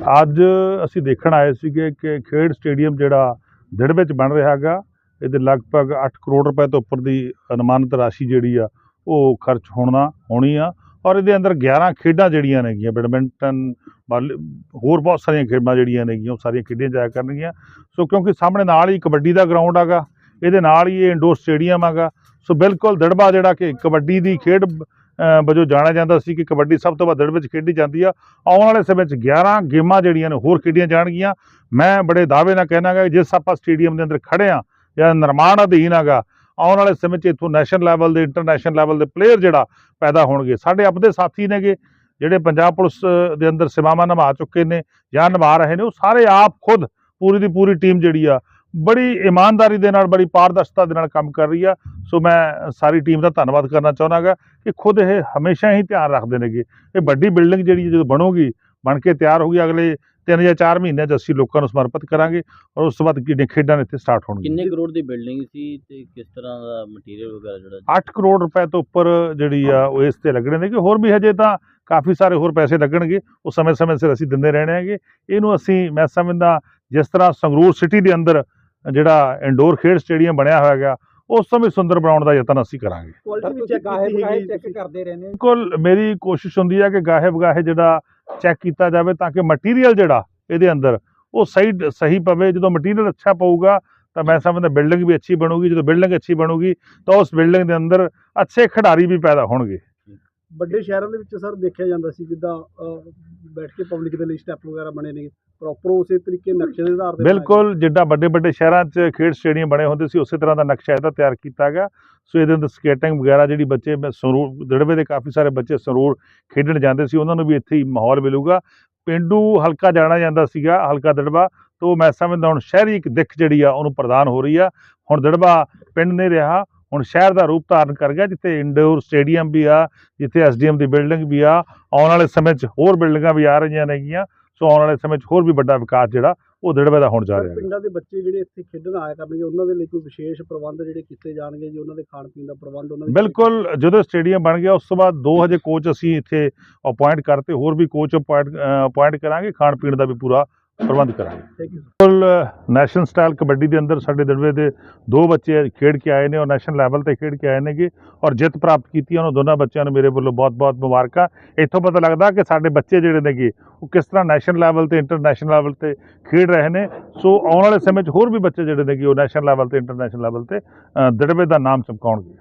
ਅੱਜ ਅਸੀਂ ਦੇਖਣ ਆਏ ਸੀਗੇ ਕਿ ਖੇਡ ਸਟੇਡੀਅਮ ਜਿਹੜਾ ਦਿੜ ਵਿੱਚ ਬਣ ਰਿਹਾ ਹੈਗਾ, ਇਹਦੇ ਲਗਭਗ 8 ਕਰੋੜ ਰੁਪਏ ਤੋਂ ਉੱਪਰ ਦੀ ਅਨੁਮਾਨਿਤ ਰਾਸ਼ੀ ਜਿਹੜੀ ਆ, ਉਹ ਖਰਚ ਹੋਣਾ, ਹੋਣੀ ਆ। ਔਰ ਇਹਦੇ ਅੰਦਰ 11 ਖੇਡਾਂ ਜਿਹੜੀਆਂ ਨੇਗੀਆਂ, ਬੈਡਮਿੰਟਨ ਬਾਲ ਹੋਰ ਬਹੁਤ ਸਾਰੀਆਂ ਖੇਡਾਂ ਜਿਹੜੀਆਂ ਨੇਗੀਆਂ, ਉਹ ਸਾਰੀਆਂ ਖੇਡੀਆਂ ਜਾਇਆ ਕਰਨਗੀਆਂ। ਸੋ ਕਿਉਂਕਿ ਸਾਹਮਣੇ ਨਾਲ ਹੀ ਕਬੱਡੀ ਦਾ ਗਰਾਊਂਡ ਹੈਗਾ, ਇਹਦੇ ਨਾਲ ਹੀ ਇਹ ਇੰਡੋਰ ਸਟੇਡੀਅਮ ਹੈਗਾ। ਸੋ ਬਿਲਕੁਲ ਦੜਬਾ ਜਿਹੜਾ ਕਿ ਕਬੱਡੀ ਦੀ ਖੇਡ ਵਜੋਂ ਜਾਣਿਆ ਜਾਂਦਾ ਸੀ ਕਿ ਕਬੱਡੀ ਸਭ ਤੋਂ ਵੱਧ ਦੜ ਵਿੱਚ ਖੇਡੀ ਜਾਂਦੀ ਆ। ਆਉਣ ਵਾਲੇ ਸਮੇਂ 'ਚ 11 ਗੇਮਾਂ ਜਿਹੜੀਆਂ ਨੇ ਹੋਰ ਖੇਡੀਆਂ ਜਾਣਗੀਆਂ। ਮੈਂ ਬੜੇ ਦਾਅਵੇ ਨਾਲ ਕਹਿਣਾਗਾ ਜਿਸ ਆਪਾਂ ਸਟੇਡੀਅਮ ਦੇ ਅੰਦਰ ਖੜੇ ਆ ਜਾਂ ਨਿਰਮਾਣ ਅਧੀਨ ਹੈਗਾ ਆਉਣ ਵਾਲੇ ਸਮੇਂ 'ਚ ਇੱਥੋਂ ਨੈਸ਼ਨਲ ਲੈਵਲ ਦੇ ਇੰਟਰਨੈਸ਼ਨਲ ਲੈਵਲ ਦੇ ਪਲੇਅਰ ਜਿਹੜਾ ਪੈਦਾ ਹੋਣਗੇ। ਸਾਡੇ ਆਪਦੇ ਸਾਥੀ ਨੇਗੇ, ਜਿਹੜੇ ਪੰਜਾਬ ਪੁਲਿਸ ਦੇ ਅੰਦਰ ਸੇਵਾਵਾਂ ਨਿਭਾ ਚੁੱਕੇ ਨੇ ਜਾਂ ਨਿਭਾ ਰਹੇ ਨੇ, ਉਹ ਸਾਰੇ ਆਪ ਖੁਦ ਪੂਰੀ ਦੀ ਪੂਰੀ ਟੀਮ ਜਿਹੜੀ ਆ, ਬੜੀ ਇਮਾਨਦਾਰੀ ਦੇ ਨਾਲ, ਬੜੀ ਪਾਰਦਰਸ਼ਤਾ ਦੇ ਨਾਲ ਕੰਮ ਕਰ ਰਹੀ ਆ। ਸੋ ਮੈਂ ਸਾਰੀ ਟੀਮ ਦਾ ਧੰਨਵਾਦ ਕਰਨਾ ਚਾਹੁੰਦਾਗਾ ਕਿ ਖੁਦ ਇਹ ਹਮੇਸ਼ਾ ਹੀ ਧਿਆਨ ਰੱਖਦੇ ਨੇਗੇ। ਇਹ ਵੱਡੀ ਬਿਲਡਿੰਗ ਜਿਹੜੀ ਜਦੋਂ ਬਣੂਗੀ ਬਣ ਕੇ ਤਿਆਰ ਹੋਊਗੀ ਅਗਲੇ 3 ਜਾਂ 4 ਮਹੀਨਿਆਂ 'ਚ ਅਸੀਂ ਲੋਕਾਂ ਨੂੰ ਸਮਰਪਿਤ ਕਰਾਂਗੇ ਔਰ ਉਸ ਤੋਂ ਬਾਅਦ ਕਿਹੜੀਆਂ ਖੇਡਾਂ ਇੱਥੇ ਸਟਾਰਟ ਹੋਣਗੀਆਂ। ਕਿੰਨੇ ਕਰੋੜ ਦੀ ਬਿਲਡਿੰਗ ਸੀ ਤੇ ਕਿਸ ਤਰ੍ਹਾਂ ਦਾ ਮਟੀਰੀਅਲ ਵਗੈਰਾ ਜਿਹੜਾ 8 ਕਰੋੜ ਰੁਪਏ ਤੋਂ ਉੱਪਰ ਜਿਹੜੀ ਆ ਉਹ ਇਸ ਤੇ ਲੱਗਣੇ ਨੇ ਕਿ ਹੋਰ ਵੀ ਹਜੇ ਤਾਂ ਕਾਫੀ ਸਾਰੇ ਹੋਰ ਪੈਸੇ ਲੱਗਣਗੇ। ਉਹ ਸਮੇਂ-ਸਮੇਂ ਸਿਰ ਅਸੀਂ ਦਿੰਦੇ ਰਹਿਣੇ ਹੈਗੇ। ਇਹਨੂੰ ਅਸੀਂ ਮੈਂ ਸਮਝਦਾ ਜਿਸ ਤਰ੍ਹਾਂ ਸੰਗਰੂਰ ਸਿਟੀ ਦੇ ਅੰਦਰ ਜਿਹੜਾ ਇੰਡੋਰ ਖੇਡ ਸਟੇਡੀਅਮ ਬਣਿਆ ਹੋਇਆ ਹੈਗਾ ਉਸ ਤੋਂ ਵੀ ਸੁੰਦਰ ਬਣਾਉਣ ਦਾ ਯਤਨ ਅਸੀਂ ਕਰਾਂਗੇ। ਕੁਆਲਿਟੀ ਵੀ ਚੈੱਕ ਗਾਹੇ ਬਗਾਹੇ ਚੈੱਕ ਕਰਦੇ ਰਹਿੰਦੇ ਹੋ ਬਿਲਕੁਲ ਮੇਰੀ ਕੋਸ਼ਿਸ਼ ਹੁੰਦੀ ਹੈ ਕਿ ਗਾਹੇ ਬਗਾਹੇ ਜਿਹੜਾ ਚੈੱਕ ਕੀਤਾ ਜਾਵੇ ਤਾਂ ਕਿ ਮਟੀਰੀਅਲ ਜਿਹੜਾ ਇਹਦੇ ਅੰਦਰ ਉਹ ਸਹੀ ਸਹੀ ਪਵੇ। ਜਦੋਂ ਮਟੀਰੀਅਲ ਅੱਛਾ ਪਊਗਾ ਤਾਂ ਮੈਂ ਸਮਝਦਾ ਬਿਲਡਿੰਗ ਵੀ ਅੱਛੀ ਬਣੂਗੀ। ਜਦੋਂ ਬਿਲਡਿੰਗ ਅੱਛੀ ਬਣੂਗੀ ਤਾਂ ਉਸ ਬਿਲਡਿੰਗ ਦੇ ਅੰਦਰ ਅੱਛੇ ਖਿਡਾਰੀ ਵੀ ਪੈਦਾ ਹੋਣਗੇ। ਵੱਡੇ ਸ਼ਹਿਰਾਂ ਦੇ ਵਿੱਚ ਸਰ ਦੇਖਿਆ ਜਾਂਦਾ ਸੀ ਜਿੱਦਾਂ ਬੈਠ ਕੇ ਪਬਲਿਕ ਦੇ ਲਈ ਸਟੈਪ ਵਗੈਰਾ ਬਣੇ ਨੇ ਪ੍ਰੋਪਰ ਉਸੇ ਤਰੀਕੇ ਨਕਸ਼ੇ ਦੇ ਆਧਾਰ ਤੇ ਬਿਲਕੁਲ, ਜਿੱਦਾਂ ਵੱਡੇ ਵੱਡੇ ਸ਼ਹਿਰਾਂ 'ਚ ਖੇਡ ਸਟੇਡੀਅਮ ਬਣੇ ਹੁੰਦੇ ਸੀ, ਉਸੇ ਤਰ੍ਹਾਂ ਦਾ ਨਕਸ਼ਾ ਇਹਦਾ ਤਿਆਰ ਕੀਤਾ ਗਿਆ। ਸੋ ਇਹਦੇ ਅੰਦਰ ਸਕੇਟਿੰਗ ਵਗੈਰਾ ਜਿਹੜੀ ਬੱਚੇ, ਮੈਂ ਸਰੂਰ, ਦੜਵੇ ਦੇ ਕਾਫੀ ਸਾਰੇ ਬੱਚੇ ਸਰੂਰ ਖੇਡਣ ਜਾਂਦੇ ਸੀ, ਉਹਨਾਂ ਨੂੰ ਵੀ ਇੱਥੇ ਹੀ ਮਾਹੌਲ ਮਿਲੂਗਾ। ਪਿੰਡੂ ਹਲਕਾ ਜਾਣਾ ਜਾਂਦਾ ਸੀਗਾ, ਹਲਕਾ ਦੜਵਾ, ਤੋਂ ਮੈਂ ਸਮਝਦਾ ਹੁਣ ਸ਼ਹਿਰੀ ਇੱਕ ਦਿੱਖ ਜਿਹੜੀ ਆ, ਉਹਨੂੰ ਪ੍ਰਦਾਨ ਹੋ ਰਹੀ ਆ। ਹੁਣ ਦੜਵਾ ਪਿੰਡ ਨਹੀਂ ਰਿਹਾ ਹੁਣ ਸ਼ਹਿਰ ਦਾ ਰੂਪ ਧਾਰਨ ਕਰ ਗਿਆ ਜਿੱਥੇ ਇੰਡੋਰ ਸਟੇਡੀਅਮ ਵੀ ਆ ਜਿੱਥੇ ਐਸਡੀਐਮ ਦੀ ਬਿਲਡਿੰਗ ਵੀ ਆ ਆਉਣ ਵਾਲੇ ਸਮੇਂ 'ਚ ਹੋਰ ਬਿਲਡਿੰਗਾਂ ਵੀ ਆ ਰਹੀਆਂ ਨੇਗੀਆਂ ਸੋ ਆਉਣ ਵਾਲੇ ਸਮੇਂ 'ਚ ਹੋਰ ਵੀ ਵੱਡਾ ਵਿਕਾਸ ਜਿਹੜਾ ਉਹ ਦੜਵੇ ਦਾ ਹੋਣ ਜਾ ਰਿਹਾ ਹੈ ਪਿੰਡਾਂ ਦੇ ਬੱਚੇ ਜਿਹੜੇ ਇੱਥੇ ਖੇਡਣ ਆਇਆ ਕਰਨਗੇ ਉਹਨਾਂ ਦੇ ਲਈ ਕੋਈ ਵਿਸ਼ੇਸ਼ ਪ੍ਰਬੰਧ ਜਿਹੜੇ ਕੀਤੇ ਜਾਣਗੇ ਜੀ? ਉਹਨਾਂ ਦੇ ਖਾਣ ਪੀਣ ਦਾ ਪ੍ਰਬੰਧ ਉਹਨਾਂ ਦੇ ਬਿਲਕੁਲ ਜਦੋਂ ਸਟੇਡੀਅਮ ਬਣ ਗਿਆ ਉਸ ਤੋਂ ਬਾਅਦ ਦੋ ਹਜੇ ਕੋਚ ਅਸੀਂ ਇੱਥੇ ਅਪਾਇੰਟ ਕਰਤੇ ਹੋਰ ਵੀ ਕੋਚ ਅਪਾਇੰਟ ਕਰਾਂਗੇ ਖਾਣ ਪੀਣ ਦਾ ਵੀ ਪੂਰਾ ਪ੍ਰਬੰਧ ਕਰਾਂਗੇ। ਥੈਂਕ ਯੂ ਬਿਲਕੁਲ ਨੈਸ਼ਨਲ ਸਟਾਈਲ ਕਬੱਡੀ ਦੇ ਅੰਦਰ ਸਾਡੇ ਦੜਵੇ ਦੇ ਦੋ ਬੱਚੇ ਖੇਡ ਕੇ ਆਏ ਨੇ ਔਰ ਨੈਸ਼ਨਲ ਲੈਵਲ ਤੇ ਖੇਡ ਕੇ ਆਏ ਨੇਗੇ ਔਰ ਜਿੱਤ ਪ੍ਰਾਪਤ ਕੀਤੀ ਉਹਨਾਂ ਦੋਨਾਂ ਬੱਚਿਆਂ ਨੂੰ ਮੇਰੇ ਵੱਲੋਂ ਬਹੁਤ-ਬਹੁਤ ਮੁਬਾਰਕਾਂ। ਇੱਥੋਂ ਪਤਾ ਲੱਗਦਾ ਕਿ ਸਾਡੇ ਬੱਚੇ ਜਿਹੜੇ ਨੇਗੇ ਉਹ ਕਿਸ ਤਰ੍ਹਾਂ ਨੈਸ਼ਨਲ ਲੈਵਲ ਤੇ ਇੰਟਰਨੈਸ਼ਨਲ ਲੈਵਲ ਤੇ ਖੇਡ ਰਹੇ ਨੇ। ਸੋ ਆਉਣ ਵਾਲੇ ਸਮੇਂ 'ਚ ਹੋਰ ਵੀ ਬੱਚੇ ਜਿਹੜੇ ਨੇਗੇ ਉਹ ਨੈਸ਼ਨਲ ਲੈਵਲ ਤੇ ਇੰਟਰਨੈਸ਼ਨਲ ਲੈਵਲ ਤੇ ਦੜਵੇ ਦਾ ਨਾਮ ਚਮਕਾਉਣਗੇ।